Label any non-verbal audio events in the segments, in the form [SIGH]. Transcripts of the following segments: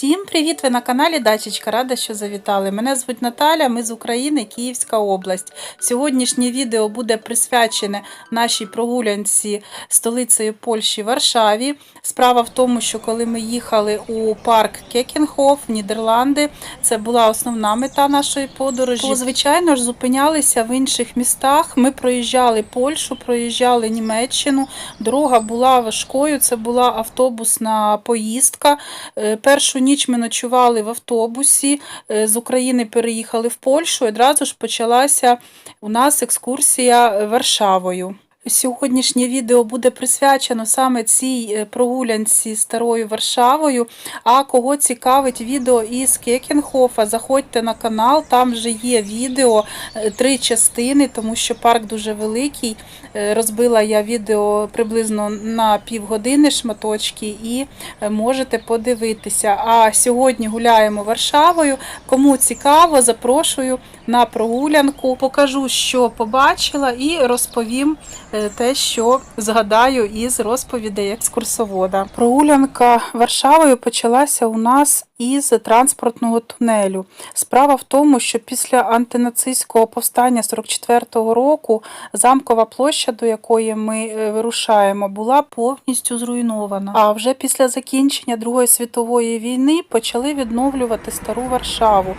Всім привіт! Ви на каналі Дачечка. Рада, що завітали. Мене звуть Наталя, ми з України, Київська область. Сьогоднішнє відео буде присвячене нашій прогулянці столицею Польщі Варшаві. Справа в тому, що коли ми їхали у парк Кекенхоф, Нідерланди, це була основна мета нашої подорожі. То, звичайно ж, зупинялися в інших містах. Ми проїжджали Польщу, проїжджали Німеччину. Дорога була важкою, це була автобусна поїздка. Е, Першу ніч ми ночували в автобусі, е, з України переїхали в Польщу. і Одразу ж почалася у нас екскурсія Варшавою. Сьогоднішнє відео буде присвячено саме цій е, прогулянці старою Варшавою. А кого цікавить відео із Кекенхофа, заходьте на канал, там вже є відео е, три частини, тому що парк дуже великий. Е, Розбила я відео приблизно на півгодини шматочки і е, можете подивитися. А сьогодні гуляємо Варшавою. Кому цікаво, запрошую на прогулянку. Покажу, що побачила, і розповім е, те, що згадаю із розповідей екскурсовода. Прогулянка Варшавою почалася у нас із транспортного тунелю. Справа в тому, що після антинацистського повстання 44-го року замкова площа, до якої ми е, вирушаємо, була повністю зруйнована. А вже після закінчення Другої світової війни почали відновлювати стару Варшаву.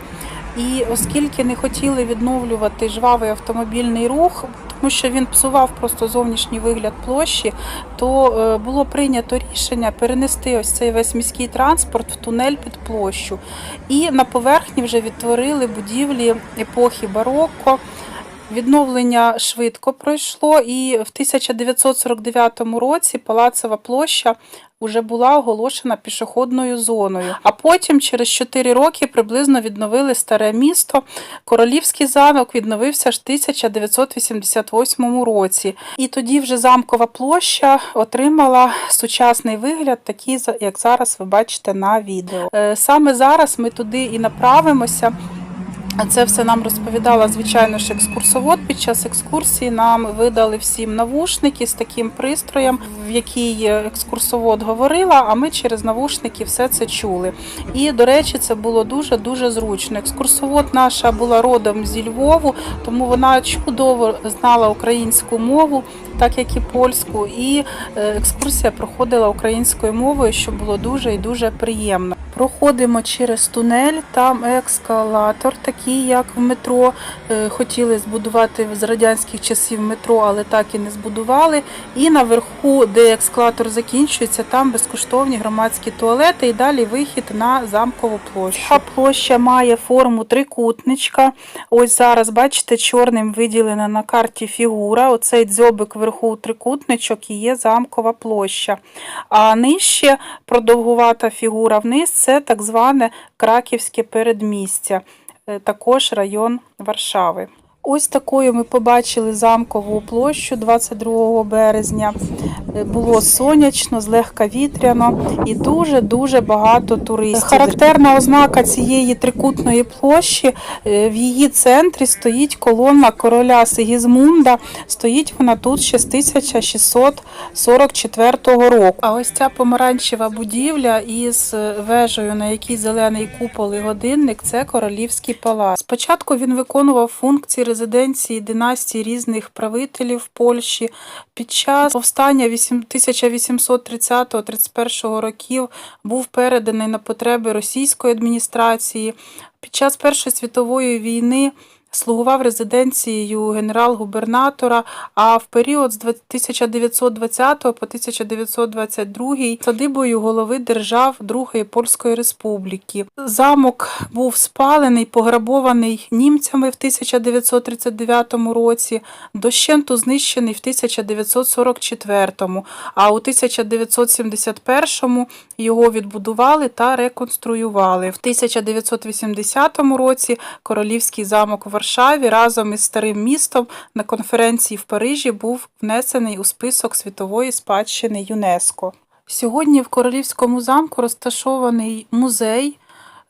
І оскільки не хотіли відновлювати жвавий автомобільний рух, тому що він псував просто зовнішній вигляд площі, то е, було прийнято рішення перенести ось цей весь міський транспорт в тунель під площу. І на поверхні вже відтворили будівлі епохи барокко. Відновлення швидко пройшло, і в 1949 році Палацова площа вже була оголошена пішохідною зоною. А потім, через 4 роки, приблизно відновили старе місто. Королівський замок відновився ж в 1988 році. І тоді вже замкова площа отримала сучасний вигляд, такий, як зараз ви бачите на відео. Е, Саме зараз ми туди і направимося. Це все нам розповідала, звичайно ж, екскурсовод. Під час екскурсії нам видали всім навушники з таким пристроєм, в який екскурсовод говорила, а ми через навушники все це чули. І, до речі, це було дуже-дуже зручно. Екскурсовод наша була родом зі Львову, тому вона чудово знала українську мову, так як і польську. І е, екскурсія проходила українською мовою, що було дуже і дуже приємно. Проходимо через тунель, там ескалатор, такий як в метро. Е, Хотіли збудувати з радянських часів метро, але так і не збудували. І наверху, де ескалатор закінчується, там безкоштовні громадські туалети і далі вихід на замкову площу. Ця площа має форму трикутничка. Ось зараз, бачите, чорним виділена на карті фігура. Оцей дзьобик вверху трикутничок і є замкова площа. А нижче продовгувата фігура вниз це так зване Краківське передмістя, е, також район Варшави. Ось такою ми побачили замкову площу 22 березня. Було сонячно, злегка вітряно і дуже-дуже багато туристів. Характерна ознака цієї трикутної площі е, в її центрі стоїть колона короля Сигізмунда. Стоїть вона тут ще з 1644 року. А ось ця помаранчева будівля із е, вежею, на якій зелений купол і годинник, це королівський палац. Спочатку він виконував функції резиденції династій різних правителів Польщі. Під час повстання 1830-31 років був переданий на потреби російської адміністрації. Під час Першої світової війни слугував резиденцією генерал-губернатора, а в період з 1920 по 1922 садибою голови держав Другої Польської Республіки. Замок був спалений, пограбований німцями в 1939 році, дощенту знищений в 1944, а у 1971 його відбудували та реконструювали. В 1980 році королівський замок у Варшаві разом із старим містом на конференції в Парижі був внесений у список світової спадщини ЮНЕСКО. Сьогодні в королівському замку розташований музей,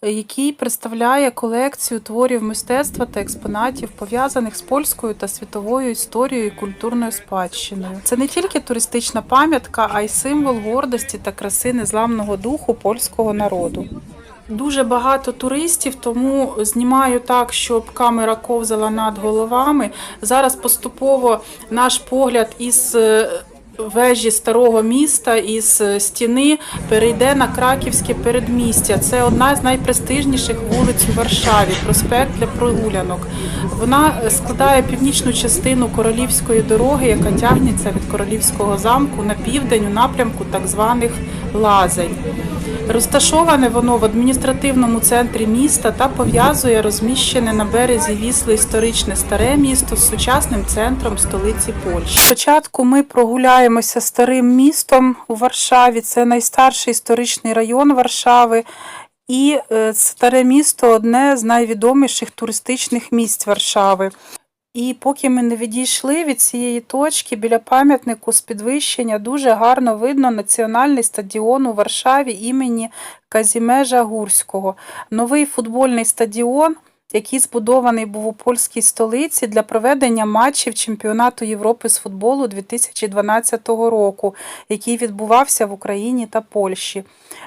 який представляє колекцію творів мистецтва та експонатів, пов'язаних з польською та світовою історією і культурною спадщиною. Це не тільки туристична пам'ятка, а й символ гордості та краси незламного духу польського народу. Дуже багато туристів, тому знімаю так, щоб камера ковзала над головами. Зараз поступово наш погляд із е, вежі старого міста, із е, стіни перейде на краківське передмістя. Це одна з найпрестижніших вулиць у Варшаві, проспект для прогулянок. Вона е, складає північну частину королівської дороги, яка тягнеться від королівського замку на південь у напрямку так званих лазень. Розташоване воно в адміністративному центрі міста та пов'язує розміщене на березі Вісли історичне старе місто з сучасним центром столиці Польщі. Спочатку ми прогуляємося старим містом у Варшаві. Це найстарший історичний район Варшави. І е, старе місто одне з найвідоміших туристичних місць Варшави. І поки ми не відійшли від цієї точки, біля пам'ятнику з підвищення дуже гарно видно національний стадіон у Варшаві імені Казімежа Гурського. Новий футбольний стадіон, який збудований був у польській столиці для проведення матчів чемпіонату Європи з футболу 2012 року, який відбувався в Україні та Польщі.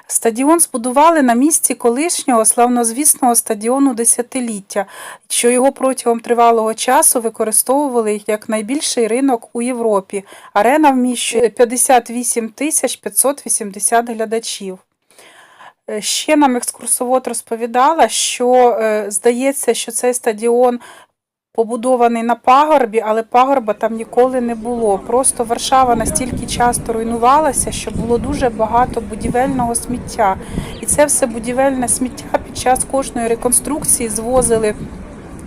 Стадіон збудували на місці колишнього славнозвісного стадіону десятиліття, що його протягом тривалого часу використовували як найбільший ринок у Європі. Арена вміщує 58 тисяч 580 глядачів. Е, Ще нам екскурсовод розповідала, що е, здається, що цей стадіон побудований на пагорбі, але пагорба там ніколи не було. Просто Варшава настільки часто руйнувалася, що було дуже багато будівельного сміття. І це все будівельне сміття під час кожної реконструкції звозили.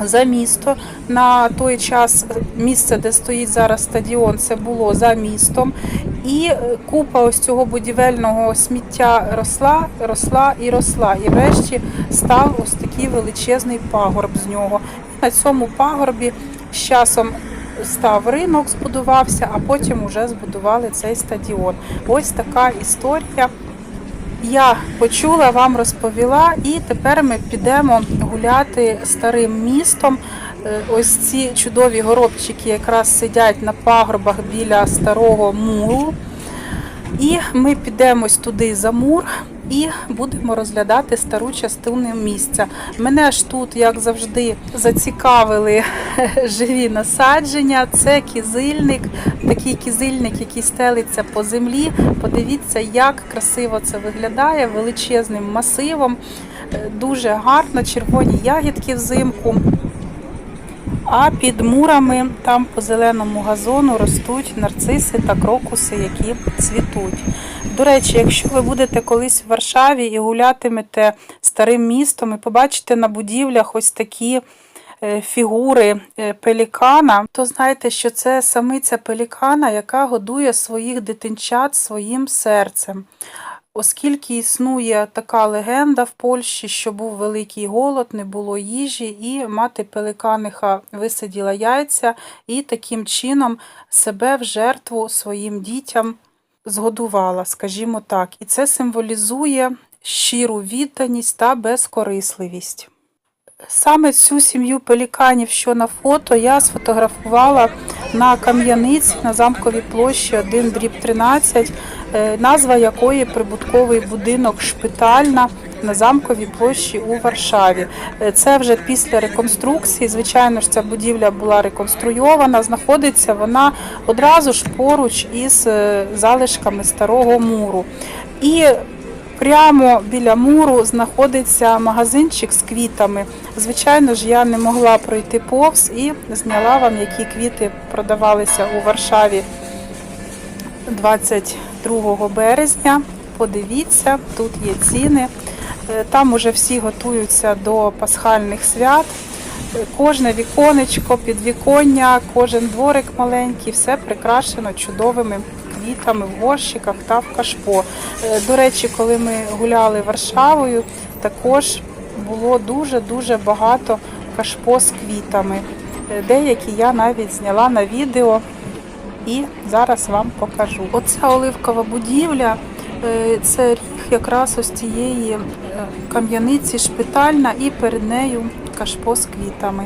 За місто на той час місце, де стоїть зараз стадіон, це було за містом, і е, купа ось цього будівельного сміття росла, росла і росла. І врешті став ось такий величезний пагорб з нього. На цьому пагорбі з часом став ринок, збудувався, а потім вже збудували цей стадіон. Ось така історія. Я почула, вам розповіла, і тепер ми підемо гуляти старим містом. Е, Ось ці чудові горобчики якраз сидять на пагорбах біля старого муру. І ми підемо туди за мур і будемо розглядати стару частину місця. Мене ж тут, як завжди, зацікавили [LAUGHS] живі насадження. Це кізильник, такий кізильник, який стелиться по землі. Подивіться, як красиво це виглядає величезним масивом. Е, Дуже гарно, червоні ягідки взимку. А під мурами там по зеленому газону ростуть нарциси та крокуси, які цвітуть. До речі, якщо ви будете колись в Варшаві і гулятимете старим містом і побачите на будівлях ось такі е, фігури е, пелікана, то знайте, що це самиця пелікана, яка годує своїх дитинчат своїм серцем. Оскільки існує така легенда в Польщі, що був великий голод, не було їжі, і мати пеликаниха висаділа яйця і таким чином себе в жертву своїм дітям згодувала, скажімо так. І це символізує щиру відданість та безкорисливість. Саме цю сім'ю пеліканів, що на фото, я сфотографувала на кам'яниці на замковій площі 1 дріб 13, е, назва якої прибутковий будинок Шпитальна на замковій площі у Варшаві. Е, Це вже після реконструкції. Звичайно ж, ця будівля була реконструйована. Знаходиться вона одразу ж поруч із е, залишками старого муру. І Прямо біля муру знаходиться магазинчик з квітами. Звичайно ж, я не могла пройти повз і зняла вам, які квіти продавалися у Варшаві 22 березня. Подивіться, тут є ціни. Е, Там уже всі готуються до пасхальних свят. Кожне віконечко, підвіконня, кожен дворик маленький, все прикрашено чудовими квітами в горщиках та в кашпо. Е, До речі, коли ми гуляли Варшавою, також було дуже-дуже багато кашпо з квітами. Е, Деякі я навіть зняла на відео і зараз вам покажу. Оця оливкова будівля е, це ріг якраз ось цієї кам'яниці шпитальна і перед нею кашпо з квітами.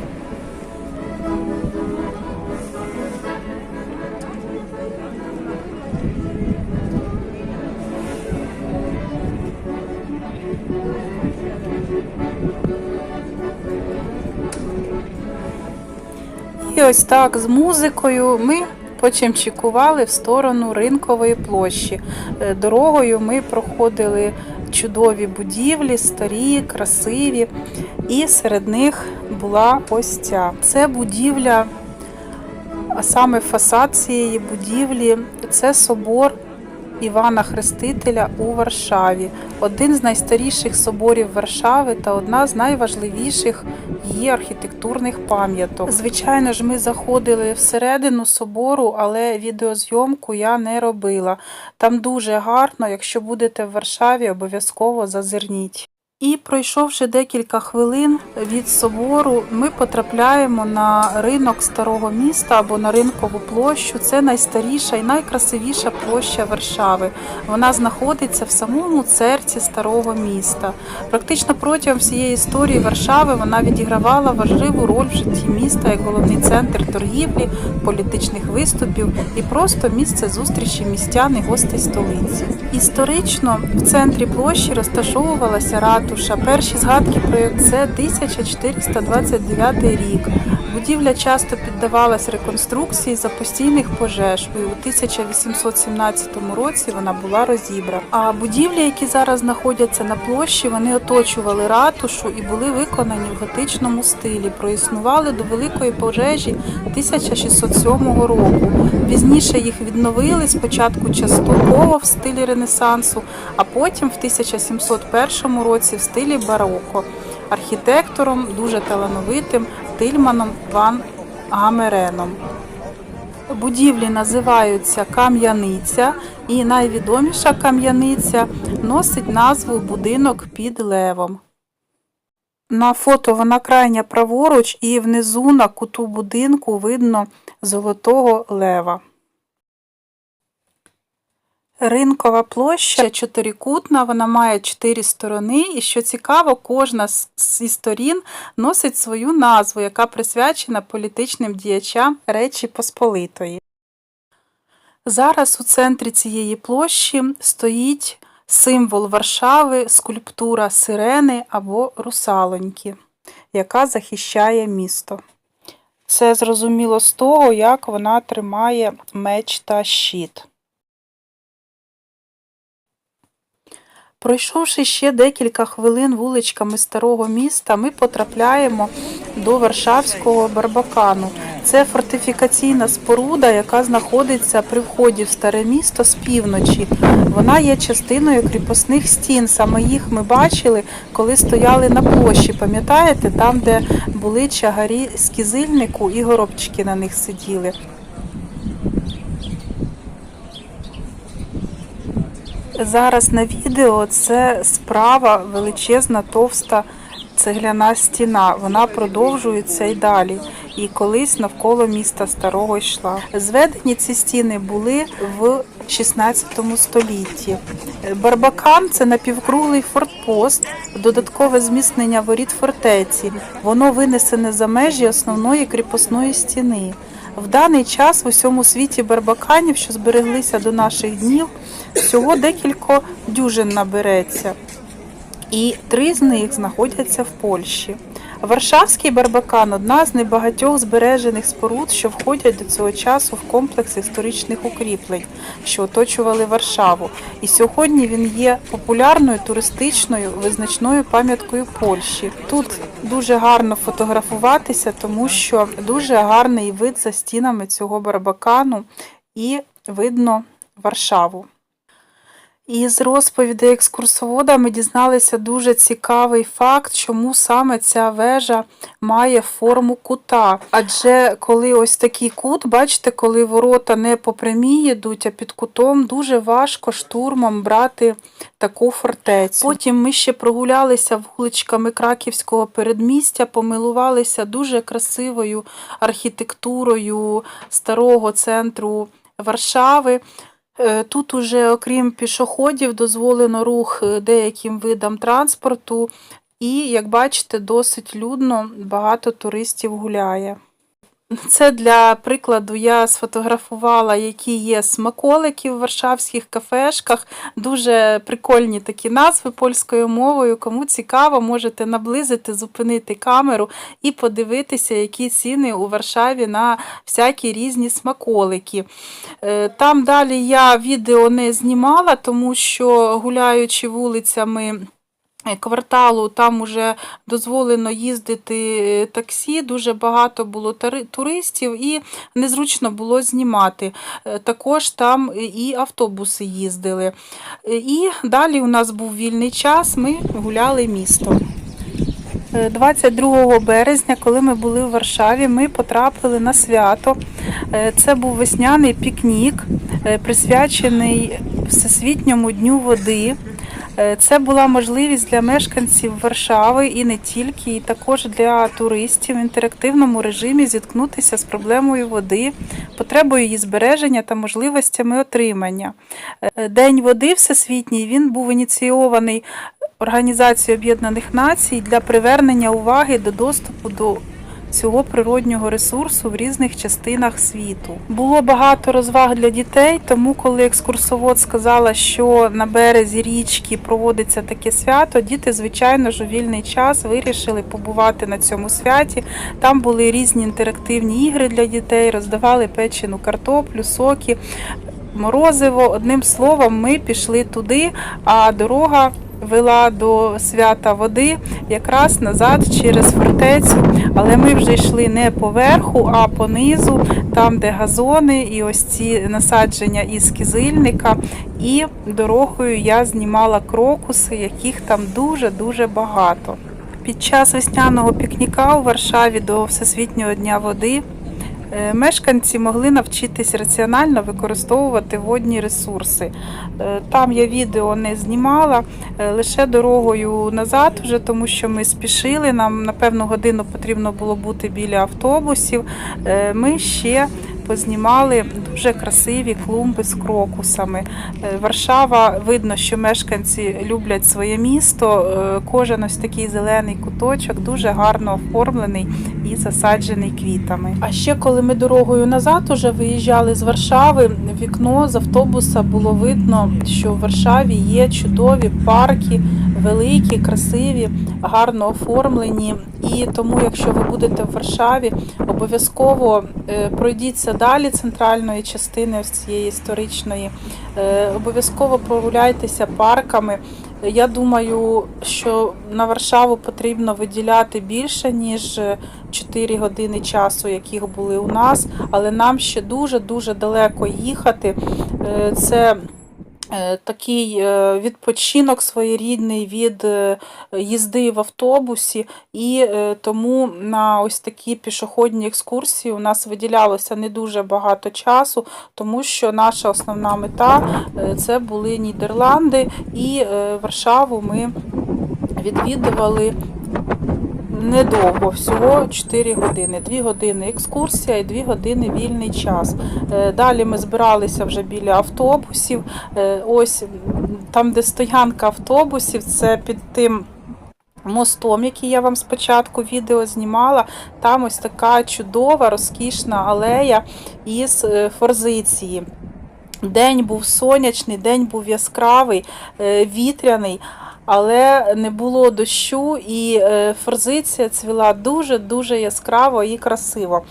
Ось так з музикою ми почимчикували в сторону ринкової площі. Е, Дорогою ми проходили чудові будівлі, старі, красиві, і серед них була ось ця. Це будівля, а саме фасад цієї будівлі це собор Івана Хрестителя у Варшаві, один з найстаріших соборів Варшави та одна з найважливіших її архітектурних пам'яток. Звичайно ж, ми заходили всередину собору, але відеозйомку я не робила. Там дуже гарно. Якщо будете в Варшаві, обов'язково зазирніть. І пройшовши декілька хвилин від собору, ми потрапляємо на ринок старого міста або на ринкову площу. Це найстаріша і найкрасивіша площа Варшави. Вона знаходиться в самому серці старого міста. Практично протягом всієї історії Варшави вона відігравала важливу роль в житті міста як головний центр торгівлі, політичних виступів і просто місце зустрічі містян і гостей столиці. Історично в центрі площі розташовувалася ратуша. Перші згадки про це 1429 рік. Будівля часто піддавалась реконструкції за постійних пожеж. І у 1817 році вона була розібрана. А будівлі, які зараз знаходяться на площі, вони оточували ратушу і були виконані в готичному стилі. Проіснували до великої пожежі 1607 року. Пізніше їх відновили спочатку частково в стилі Ренесансу, а потім в 1701 році в стилі бароко архітектором дуже талановитим Тильманом Ван Гамереном. Будівлі називаються Кам'яниця, і найвідоміша кам'яниця носить назву Будинок під левом. На фото вона крайня праворуч, і внизу на куту будинку видно золотого лева. Ринкова площа чотирикутна, вона має чотири сторони, і що цікаво, кожна зі сторін носить свою назву, яка присвячена політичним діячам Речі Посполитої. Зараз у центрі цієї площі стоїть символ Варшави, скульптура сирени або русалоньки, яка захищає місто. Це зрозуміло з того, як вона тримає меч та щит. Пройшовши ще декілька хвилин вуличками старого міста, ми потрапляємо до Варшавського Барбакану. Це фортифікаційна споруда, яка знаходиться при вході в старе місто з півночі. Вона є частиною кріпосних стін. Саме їх ми бачили, коли стояли на площі. Пам'ятаєте, там, де були чагарі з кізильнику і горобчики на них сиділи. Зараз на відео це справа величезна товста цегляна стіна. Вона продовжується і далі. І колись навколо міста старого йшла. Зведені ці стіни були в 16 столітті. Барбакан це напівкруглий фортпост, додаткове зміцнення воріт фортеці. Воно винесене за межі основної кріпосної стіни. В даний час в усьому світі барбаканів, що збереглися до наших днів, всього декілька дюжин набереться, і три з них знаходяться в Польщі. Варшавський барбакан одна з небагатьох збережених споруд, що входять до цього часу в комплекс історичних укріплень, що оточували Варшаву. І сьогодні він є популярною туристичною визначною пам'яткою Польщі. Тут дуже гарно фотографуватися, тому що дуже гарний вид за стінами цього барбакану, і видно Варшаву. І з розповідей екскурсовода ми дізналися дуже цікавий факт, чому саме ця вежа має форму кута. Адже коли ось такий кут, бачите, коли ворота не по прямій йдуть, а під кутом, дуже важко штурмом брати таку фортецю. Потім ми ще прогулялися вуличками Краківського передмістя, помилувалися дуже красивою архітектурою старого центру Варшави. Е, Тут уже, окрім пішоходів, дозволено рух е, деяким видам транспорту, і, як бачите, досить людно, багато туристів гуляє. Це для прикладу я сфотографувала, які є смаколики в варшавських кафешках. Дуже прикольні такі назви польською мовою. Кому цікаво, можете наблизити, зупинити камеру і подивитися, які ціни у Варшаві на всякі різні смаколики. Е, Там далі я відео не знімала, тому що гуляючи вулицями. Е, Кварталу там уже дозволено їздити е, таксі, дуже багато було туристів і незручно було знімати. Е, Також там і автобуси їздили. І далі у нас був вільний час, ми гуляли містом. Е, 22 березня, коли ми були в Варшаві, ми потрапили на свято. Це був весняний пікнік, присвячений Всесвітньому дню води. Е, Це була можливість для мешканців Варшави і не тільки, і також для туристів в інтерактивному режимі зіткнутися з проблемою води, потребою її збереження та можливостями отримання. Е, День води всесвітній він був ініційований Організацією Об'єднаних Націй для привернення уваги до доступу до цього природнього ресурсу в різних частинах світу. Було багато розваг для дітей, тому коли екскурсовод сказала, що на березі річки проводиться таке свято, діти, звичайно ж, у вільний час вирішили побувати на цьому святі. Там були різні інтерактивні ігри для дітей, роздавали печену картоплю, соки, морозиво. Одним словом, ми пішли туди, а дорога. Вела до свята води якраз назад через фортецю, але ми вже йшли не по верху, а по низу, там, де газони і ось ці насадження із кизильника. І дорогою я знімала крокуси, яких там дуже-дуже багато. Під час весняного пікніка у Варшаві до Всесвітнього дня води мешканці могли навчитись раціонально використовувати водні ресурси. Е, Там я відео не знімала, е, лише дорогою назад, вже тому що ми спішили. Нам на певну годину потрібно було бути біля автобусів. Е, Ми ще познімали дуже красиві клумби з крокусами. Е, Варшава видно, що мешканці люблять своє місто. Е, Кожен ось такий зелений куточок дуже гарно оформлений і засаджений квітами. А ще коли ми дорогою назад уже виїжджали з Варшави, вікно з автобуса було видно, що в Варшаві є чудові парки, великі, красиві, гарно оформлені. І тому, якщо ви будете в Варшаві, обов'язково е, пройдіться далі центральної частини цієї історичної. Е, Обов'язково прогуляйтеся парками. Я думаю, що на Варшаву потрібно виділяти більше, ніж 4 години часу, яких були у нас, але нам ще дуже-дуже далеко їхати. Е, Це е, такий е, відпочинок своєрідний від е, їзди в автобусі, і е, тому на ось такі пішохідні екскурсії у нас виділялося не дуже багато часу, тому що наша основна мета е, це були Нідерланди, і е, Варшаву ми відвідували. Недовго, всього 4 години. 2 години екскурсія і 2 години вільний час. Е, Далі ми збиралися вже біля автобусів. Е, Ось там, де стоянка автобусів, це під тим. Мостом, який я вам спочатку відео знімала, там ось така чудова, розкішна алея із е, форзиції. День був сонячний, день був яскравий, вітряний, але не було дощу, і е, форзиція цвіла дуже-дуже яскраво і красиво.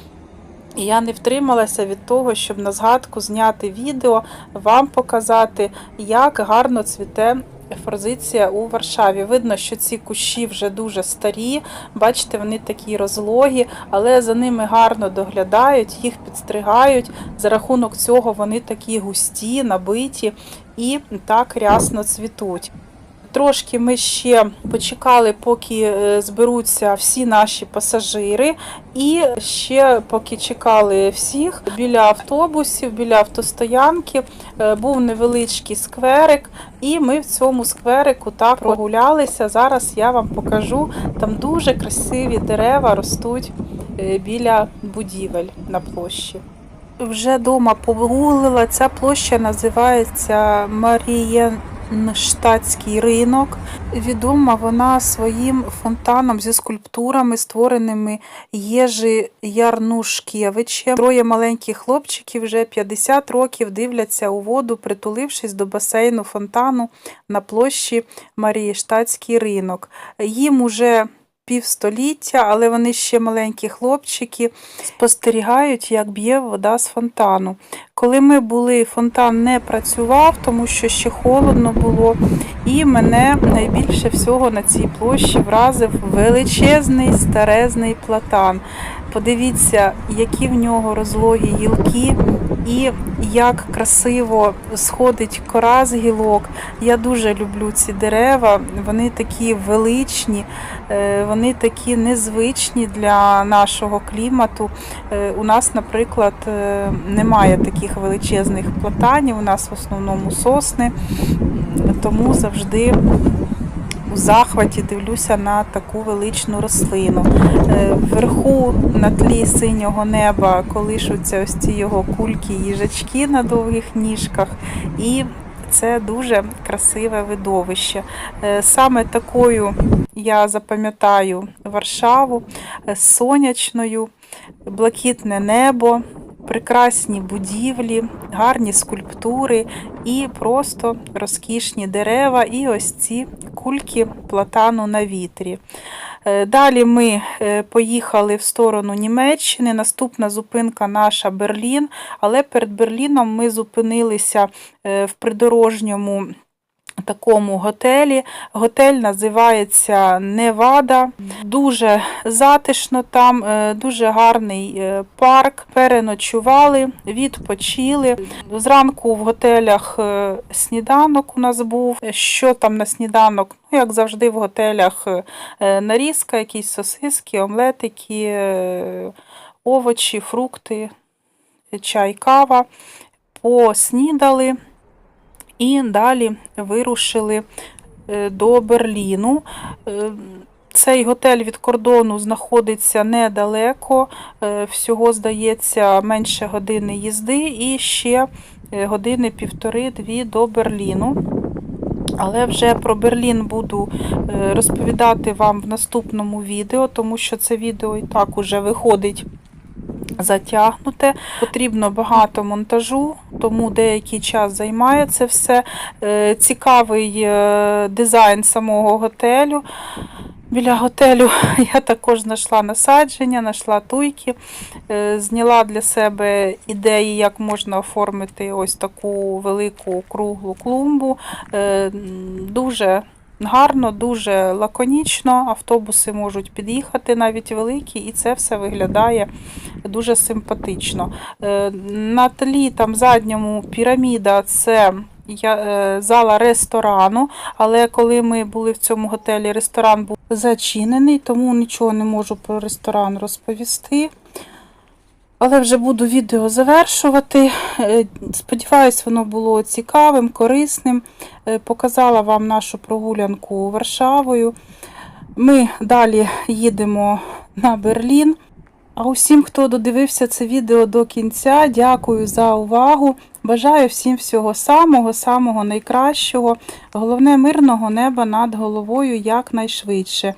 І я не втрималася від того, щоб на згадку зняти відео, вам показати, як гарно цвіте форзиція у Варшаві. Видно, що ці кущі вже дуже старі, бачите, вони такі розлогі, але за ними гарно доглядають, їх підстригають. За рахунок цього вони такі густі, набиті і так рясно цвітуть. Трошки ми ще почекали, поки е, зберуться всі наші пасажири, і ще поки чекали всіх біля автобусів, біля автостоянки е, був невеличкий скверик, і ми в цьому скверику так прогулялися. Зараз я вам покажу. Там дуже красиві дерева ростуть е, біля будівель на площі. Вже дома погуглила. Ця площа називається Марієн. Штатський ринок. Відома вона своїм фонтаном зі скульптурами, створеними Єжи Ярнушкєвичем. Троє маленьких хлопчиків вже 50 років дивляться у воду, притулившись до басейну фонтану на площі Марії Штатський ринок. Їм уже півстоліття, але вони ще маленькі хлопчики, спостерігають, як б'є вода з фонтану. Коли ми були, фонтан не працював, тому що ще холодно було. І мене найбільше всього на цій площі вразив величезний старезний платан. Подивіться, які в нього розлогі гілки, і як красиво сходить кора з гілок. Я дуже люблю ці дерева. Вони такі величні, е, вони такі незвичні для нашого клімату. Е, У нас, наприклад, е, немає таких величезних платанів. У нас в основному сосни, тому завжди. У захваті дивлюся на таку величну рослину. Е, Вверху на тлі синього неба колишуться ось ці його кульки їжачки на довгих ніжках. І це дуже красиве видовище. Е, Саме такою я запам'ятаю Варшаву е, сонячною, блакитне небо, прекрасні будівлі, гарні скульптури і просто розкішні дерева, і ось ці кульки платану на вітрі. Е, Далі ми е, поїхали в сторону Німеччини. Наступна зупинка наша Берлін. Але перед Берліном ми зупинилися е, в придорожньому такому готелі. Готель називається Невада. Дуже затишно там, е, дуже гарний е, парк. Переночували, відпочили. Зранку в готелях е, сніданок у нас був. Що там на сніданок? Ну, як завжди, в готелях нарізка, якісь сосиски, омлетики, овочі, фрукти, чай, кава. Поснідали і далі вирушили е, до Берліну. Е, Цей готель від кордону знаходиться недалеко, е, всього, здається, менше години їзди і ще години півтори-дві до Берліну. Але вже про Берлін буду розповідати вам в наступному відео, тому що це відео і так уже виходить затягнуте. Потрібно багато монтажу, тому деякий час займає це все. Е, Цікавий е, дизайн самого готелю. Біля готелю [LAUGHS] я також знайшла насадження, знайшла туйки, е, зняла для себе ідеї, як можна оформити ось таку велику круглу клумбу. Дуже гарно, дуже лаконічно. Автобуси можуть під'їхати навіть великі, і це все виглядає дуже симпатично. Е, На тлі там задньому піраміда це я- е, зала ресторану, але коли ми були в цьому готелі, ресторан був зачинений, тому нічого не можу про ресторан розповісти. Але вже буду відео завершувати. Е, Сподіваюсь, воно було цікавим, корисним. Е, Показала вам нашу прогулянку Варшавою. Ми далі їдемо на Берлін. А усім, хто додивився це відео до кінця, дякую за увагу. Бажаю всім всього самого, самого найкращого. Головне мирного неба над головою якнайшвидше.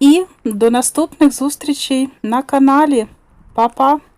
І до наступних зустрічей на каналі. Па-па!